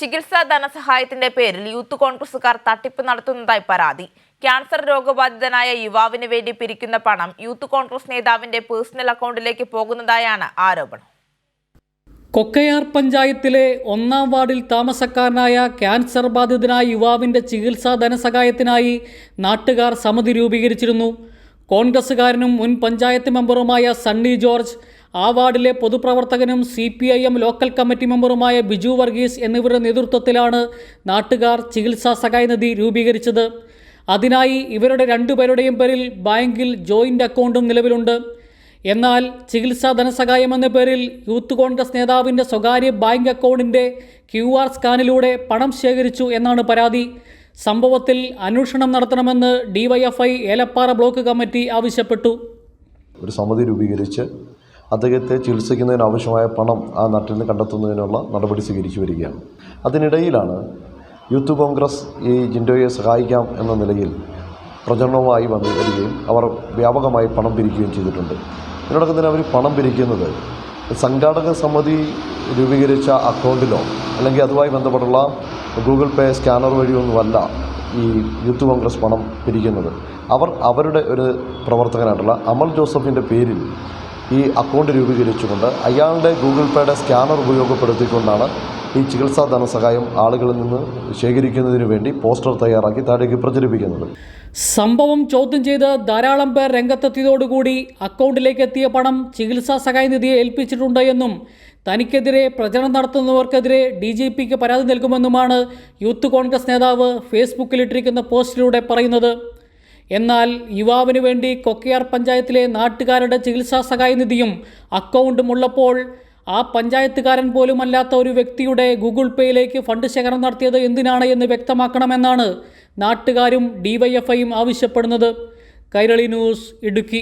ചികിത്സാ ധനസഹായത്തിന്റെ പേരിൽ യൂത്ത് കോൺഗ്രസുകാർ തട്ടിപ്പ് നടത്തുന്നതായി പരാതി. ക്യാൻസർ രോഗബാധിതനായ യുവാവിന് വേണ്ടി പിരിക്കുന്ന പണം യൂത്ത് കോൺഗ്രസ് നേതാവിന്റെ പേഴ്സണൽ അക്കൗണ്ടിലേക്ക് പോകുന്നതായാണ് ആരോപണം. കൊക്കയാർ പഞ്ചായത്തിലെ ഒന്നാം വാർഡിൽ താമസക്കാരനായ ക്യാൻസർ ബാധിതനായ യുവാവിന്റെ ചികിത്സാ ധനസഹായത്തിനായി നാട്ടുകാർ സമിതി രൂപീകരിച്ചിരുന്നു. കോൺഗ്രസ്സുകാരനും മുൻ പഞ്ചായത്ത് മെമ്പറുമായ സണ്ണി ജോർജ് ആ വാർഡിലെ പൊതുപ്രവർത്തകനും C P I M local committee മെമ്പറുമായ Biju Varghese എന്നിവരുടെ നേതൃത്വത്തിലാണ് നാട്ടുകാർ ചികിത്സാ സഹായ നിധി രൂപീകരിച്ചത്. അതിനായി ഇവരുടെ രണ്ടുപേരുടെയും പേരിൽ ബാങ്കിൽ ജോയിന്റ് അക്കൗണ്ടും നിലവിലുണ്ട്. എന്നാൽ ചികിത്സാ ധനസഹായം എന്ന പേരിൽ യൂത്ത് കോൺഗ്രസ് നേതാവിന്റെ സ്വകാര്യ ബാങ്ക് അക്കൗണ്ടിന്റെ ക്യു ആർ സ്കാനിലൂടെ പണം ശേഖരിച്ചു എന്നാണ് പരാതി. സംഭവത്തിൽ അന്വേഷണം നടത്തണമെന്ന് ഡിവൈഎഫ്ഐ ഏലപ്പാറ ബ്ലോക്ക് കമ്മിറ്റി ആവശ്യപ്പെട്ടു. ഒരു സമിതി രൂപീകരിച്ച് അദ്ദേഹത്തെ ചികിത്സിക്കുന്നതിന് ആവശ്യമായ പണം ആ നാട്ടിൽ നിന്ന് കണ്ടെത്തുന്നതിനുള്ള നടപടി സ്വീകരിച്ചു വരികയാണ്. അതിനിടയിലാണ് യൂത്ത് കോൺഗ്രസ് ഈ ജിൻഡോയെ സഹായിക്കാം എന്ന നിലയിൽ പ്രചരണവുമായി വന്നു വരികയും അവർ വ്യാപകമായി പണം പിരിക്കുകയും ചെയ്തിട്ടുണ്ട്. ഇതിനോടൊപ്പം തന്നെ അവർ പണം പിരിക്കുന്നത് സംഘാടക സമിതി രൂപീകരിച്ച അക്കൗണ്ടിലോ അല്ലെങ്കിൽ അതുമായി ബന്ധപ്പെട്ടുള്ള ഗൂഗിൾ പേ സ്കാനർ വഴിയൊന്നുമല്ല ഈ യൂത്ത് കോൺഗ്രസ് പണം പിരിക്കുന്നത്. അവർ അവരുടെ ഒരു പ്രവർത്തകനായിട്ടുള്ള അമൽ ജോസഫിന്റെ പേരിൽ ഈ അക്കൗണ്ട് രൂപീകരിച്ചുകൊണ്ട് അയാളുടെ ഗൂഗിൾ പേയുടെ സ്കാനർ ഉപയോഗപ്പെടുത്തിക്കൊണ്ടാണ് ഈ ചികിത്സാ ധനസഹായം ആളുകളിൽ നിന്ന് ശേഖരിക്കുന്നതിന് വേണ്ടി പോസ്റ്റർ തയ്യാറാക്കി താഴേക്ക് പ്രചരിപ്പിക്കുന്നത്. സംഭവം ചോദ്യം ചെയ്ത് ധാരാളം പേർ രംഗത്തെത്തിയതോടുകൂടി അക്കൗണ്ടിലേക്ക് എത്തിയ പണം ചികിത്സാ സഹായ നിധിയെ ഏൽപ്പിച്ചിട്ടുണ്ട് എന്നും തനിക്കെതിരെ പ്രചരണം നടത്തുന്നവർക്കെതിരെ ഡി ജി പിക്ക് പരാതി നൽകുമെന്നുമാണ് യൂത്ത് കോൺഗ്രസ് നേതാവ് ഫേസ്ബുക്കിലിട്ടിരിക്കുന്ന പോസ്റ്റിലൂടെ പറയുന്നത്. എന്നാൽ യുവാവിന് വേണ്ടി കൊക്കയാർ പഞ്ചായത്തിലെ നാട്ടുകാരുടെ ചികിത്സാ സഹായ നിധിയും അക്കൗണ്ടും ഉള്ളപ്പോൾ ആ പഞ്ചായത്തുകാരൻ പോലുമല്ലാത്ത ഒരു വ്യക്തിയുടെ ഗൂഗിൾ പേയിലേക്ക് ഫണ്ട് ശേഖരണം നടത്തിയത് എന്തിനാണ് എന്ന് വ്യക്തമാക്കണമെന്നാണ് നാട്ടുകാരും ഡിവൈഎഫ്ഐയും ആവശ്യപ്പെടുന്നത്. കൈരളി ന്യൂസ് ഇടുക്കി.